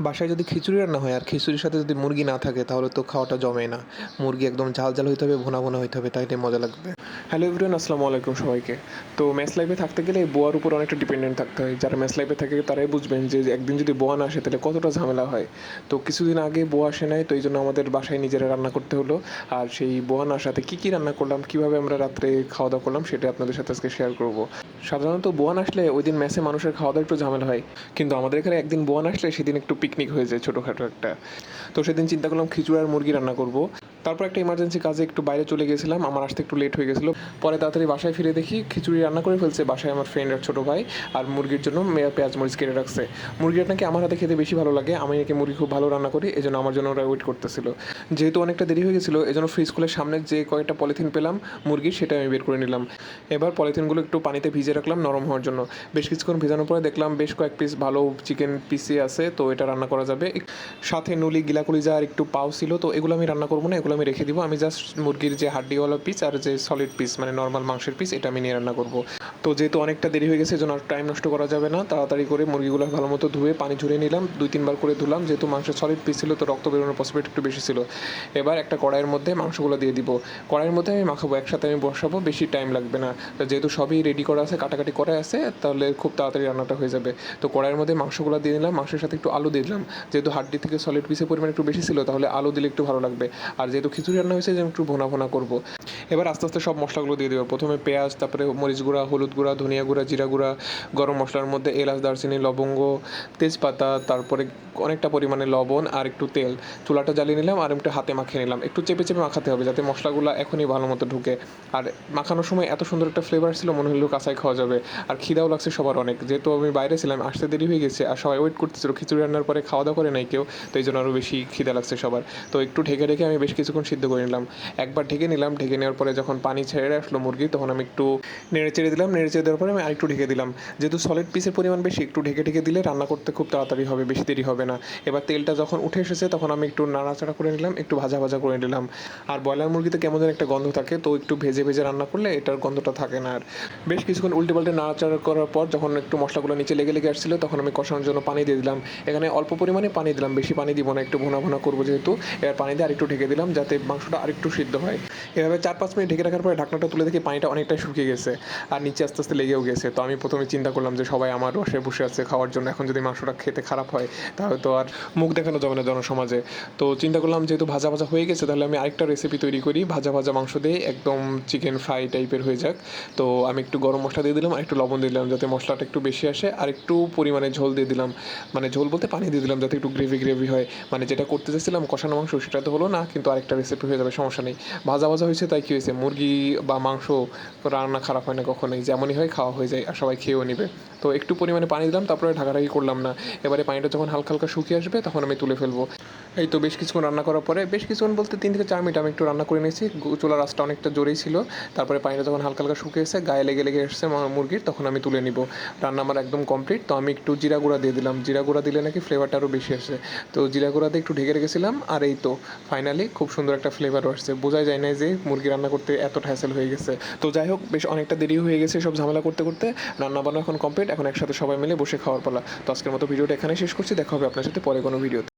বাসায় যদি খিচুড়ি রান্না হয়, আর খিচুড়ির সাথে যদি মুরগি না থাকে, তাহলে তো খাওয়াটা জমে না। মুরগি একদম ঝাল ঝাল হইতে হবে, ভোনা ভোনা হইতে হবে তাইলে মজা লাগবে। হ্যালো এভরিওয়ান আসসালামু আলাইকুম সবাইকে। তো ম্যাচ লাইফে থাকতে গেলে বোয়ার উপর অনেকটা ডিপেন্ডেন্ট থাকতে হয়। যারা ম্যাচ লাইফে থাকে, তারাই বুঝবেন যে একদিন যদি বোয়া না আসে, তাহলে কতটা ঝামেলা হয়। তো কিছুদিন আগে বোয়া আসে নাই, তো এই জন্য আমাদের বাসায় নিজেরা রান্না করতে হলো। আর সেই বোয়া না আসাতে কী কী রান্না করলাম, কীভাবে আমরা রাত্রে খাওয়া দাওয়া করলাম, সেটা আপনাদের সাথে আজকে শেয়ার করব। সাধারণত বোয়ান আসলে ওই দিন ম্যাচে মানুষের খাওয়া দাওয়া একটু ঝামেলা হয়। কিন্তু আমাদের এখানে একদিন বোয়ান আসলে, সেদিন একটু পিকনিক হয়ে যায় ছোটোখাটো একটা। তো সেদিন চিন্তা করলাম খিচুড়ি আর মুরগি রান্না করব। তারপর একটা ইমার্জেন্সি কাজে একটু বাইরে চলে গেছিলাম, আমার আসতে একটু লেট হয়ে গেছিল। পরে তাড়াতাড়ি বাসায় ফিরে দেখি খিচুড়ি রান্না করে ফেলছে বাসায় আমার ফ্রেন্ড আর ছোটো ভাই আর মুরগির জন্য পেঁয়াজ মরিচ কেটে রাখছে। মুরগিটা নাকি আমার হাতে খেতে বেশি ভালো লাগে, আমি নাকি মুরগি খুব ভালো রান্না করি এই জন্য আমার জন্য ওরা ওয়েট করতেছিল। যেহেতু অনেকটা দেরি হয়ে গেছিল এই জন্য ফ্রিজ খুলে সামনে যে কয়েকটা পলিথিন পেলাম মুরগির সেটা আমি বের করে নিলাম। এবার পলিথিনগুলো একটু পানিতে ভিজে রাখলাম নরম হওয়ার জন্য। বেশ কিছুক্ষণ ভেজানোর পরে দেখলাম বেশ কয়েক পিস ভালো চিকেন পিসি আছে, তো এটা রান্না করা যাবে। সাথে নুলি গিলাকুলি যা আর একটু পাও ছিল, তো এগুলো আমি রান্না করব না, এগুলো আমি রেখে দিব। আমি জাস্ট মুরগির যে হাড্ডিওয়ালা পিস আর যে সলিড পিস মানে নর্মাল মাংসের পিস এটা আমি নিয়ে রান্না করব। তো যেহেতু অনেকটা দেরি হয়ে গেছে এজন্য টাইম নষ্ট করা যাবে না। তাড়াতাড়ি করে মুরগিগুলো ভালো মতো ধুয়ে পানি ঝরিয়ে নিলাম। দুই, তিনবার করে ধুলাম। যেহেতু মাংসের সলিড পিস ছিল, তো রক্ত বেরোনোর পসিবিলিটি একটু বেশি ছিল। এবার একটা কড়াইয়ের মধ্যে মাংসগুলো দিয়ে দিব। কড়াইয়ের মধ্যে আমি মাখাবো, একসাথে আমি বসাবো, বেশি টাইম লাগবে না। যেহেতু সবই রেডি করা আছে, কাটাকাটি করা আছে, তাহলে খুব তাড়াতাড়ি রান্নাটা হয়ে যাবে। তো কড়াইয়ের মধ্যে মাংসগুলো দিয়ে দিলাম। মাংসের সাথে একটু আলু দিয়ে দিলাম। যেহেতু হাড্ডি থেকে সলিড পিসের পরিমাণ একটু বেশি ছিল, তাহলে আলু দিলে একটু ভালো লাগবে। আর যেহেতু খিচুড়ি রান্না হয়েছে যেন একটু ভোনা ভোনা করব। এবার আস্তে আস্তে সব মশলাগুলো দিয়ে দেবো। প্রথমে পেঁয়াজ, তারপরে মরিচ গুঁড়া, হলুদ গুঁড়া, ধনিয়া গুঁড়া, জিরা গুঁড়া, গরম মশলার মধ্যে এলাচ, দারচিনি, লবঙ্গ, তেজপাতা, তারপরে অনেকটা পরিমাণে লবণ আর একটু তেল। চুলাটা জ্বালিয়ে নিলাম আর একটু হাতে মাখিয়ে নিলাম। একটু চেপে চেপে মাখাতে হবে যাতে মশলাগুলো এখনই ভালো মতো ঢুকে। আর মাখানোর সময় এত সুন্দর একটা ফ্লেভার ছিল, মনে হলো কাঁচাই খাওয়া যাবে। আর খিদাও লাগছে সবার অনেক। যেহেতু আমি বাইরে ছিলাম, আসতে দেরি হয়ে গেছে আর সবাই ওয়েট করতেছিল। খিচুড়ি রান্নার পরে খাওয়া দাওয়া করে নাই কেউ, তো এই জন্য আরও বেশি খিদা লাগছে সবার। তো একটু ঢেকে ঢেকে আমি বেশ কিছুক্ষণ সিদ্ধ করে নিলাম। একবার ঢেকে নিলাম, ঢেকে নেওয়ার পরে যখন পানি ছেড়ে আসলো মুরগি, তখন আমি একটু নেড়ে চেড়ে দিলাম, নেড়ে চেড়ে দেওয়ার পরে আমি আরেকটু ঢেকে দিলাম। যেহেতু সলিড পিসের পরিমাণ বেশি, একটু ঢেকে ঢেকে দিলে রান্না করতে খুব তাড়াতাড়ি হবে, বেশি দেরি হবে না। এবার তেলটা যখন উঠে এসেছে, তখন আমি একটু নাড়াচাড়া করে নিলাম, একটু ভাজা ভাজা করে নিলাম। আর ব্রয়লার মুরগিতে কেমন যেন একটা গন্ধ থাকে, তো একটু ভেজে ভেজে রান্না করলে এটার গন্ধটা থাকে না আর। বেশ কিছুক্ষণ উল্টে পাল্টে নাড়াচাড়া করার পর যখন একটু মশলাগুলো নিচে লেগে লেগে আসছিল, তখন আমি কষানোর জন্য পানি দিয়ে দিলাম। এখানে অল্প পরিমাণে পানি দিলাম, বেশি পানি দিব না, একটু ভোনা ভোনা করব যেহেতু। এবার পানি দিয়ে আরেকটু ঢেকে দিলাম যাতে মাংসটা আরেকটু সিদ্ধ হয়। এভাবে চার পাঁচ মিনিট ঢেকে রাখার পরে ঢাকনাটা তুলে দেখি পানিটা অনেকটাই শুকিয়ে গেছে আর নিচে আস্তে আস্তে লেগেও গেছে। তো আমি প্রথমে চিন্তা করলাম যে সবাই আমার বাসায় বসে আছে খাওয়ার জন্য। এখন যদি মাংসটা খেতে খারাপ হয়, তাহলে তো আর মুখ দেখানো যাবে না জনসমাজে। তো চিন্তা করলাম যেহেতু ভাজা ভাজা হয়ে গেছে, তাহলে আমি আরেকটা রেসিপি তৈরি করি। ভাজা ভাজা মাংস দিয়ে একদম চিকেন ফ্রাই টাইপের হয়ে যাক। তো আমি একটু গরম মশলা দিয়ে দিলাম আর একটু লবণ দিয়ে দিলাম যাতে মশলাটা একটু বেশি আসে। আর একটু পরিমাণে ঝোল দিয়ে দিলাম। মানে ঝোল বলতে পানি দিয়ে দিলাম যাতে একটু গ্রেভি গ্রেভি হয়। মানে যেটা করতে চাইছিলাম কষানো মাংস, সেটা তো হলো না, কিন্তু আরেকটা রেসিপি হয়ে যাবে, সমস্যা নেই। ভাজা ভাজা হয়েছে তাই কী হয়েছে? মুরগি বা মাংস রান্না খারাপ হয় না কখনোই। যেমনই হয় খাওয়া হয়ে যায়, আর সবাই খেয়েও নেবে। তো একটু পরিমাণে পানি দিলাম, তারপরে ঢাকাঢাকি করলাম না। এবারে পানিটা যখন হালকা হালকা শুকিয়ে আসবে, তখন আমি তুলে ফেলব। এই তো বেশ কিছুক্ষণ রান্না করার পরে, বেশ কিছুক্ষণ বলতে তিন থেকে চার মিনিট আমি একটু রান্না করে নিয়েছি। চুলার রাসটা অনেকটা জোরেই ছিল। তারপরে পানিটা যখন হালকা হালকা শুকিয়ে এসে গায়ে লেগে লেগে এসছে মুরগির, তখন আমি তুলে নিব। রান্না আমার একদম কমপ্লিট তো আমি একটু জিরা গুঁড়া দিয়ে দিলাম। জিরা গুঁড়া দিলে নাকি ফ্লেভারটা আরও বেশি আসে। তো জিরা গুঁড়া দিয়ে একটু ঢেকে রেখেছিলাম, আর এই তো ফাইনালি খুব সুন্দর একটা ফ্লেভারও আসছে। বোঝা যায় না যে মুরগি রান্না করতে এতটা হ্যাসেল হয়ে গেছে। তো যাই হোক, বেশ অনেকটা দেরি হয়ে গেছে সব ঝামেলা করতে করতে। রান্না বান্না এখন কমপ্লিট এখন একসাথে সবাই মিলে বসে খাওয়ার পালা। তো আজকের মতো ভিডিওটা এখানে শেষ করছি। দেখা হবে আপনার সাথে পরে কোনো ভিডিওতে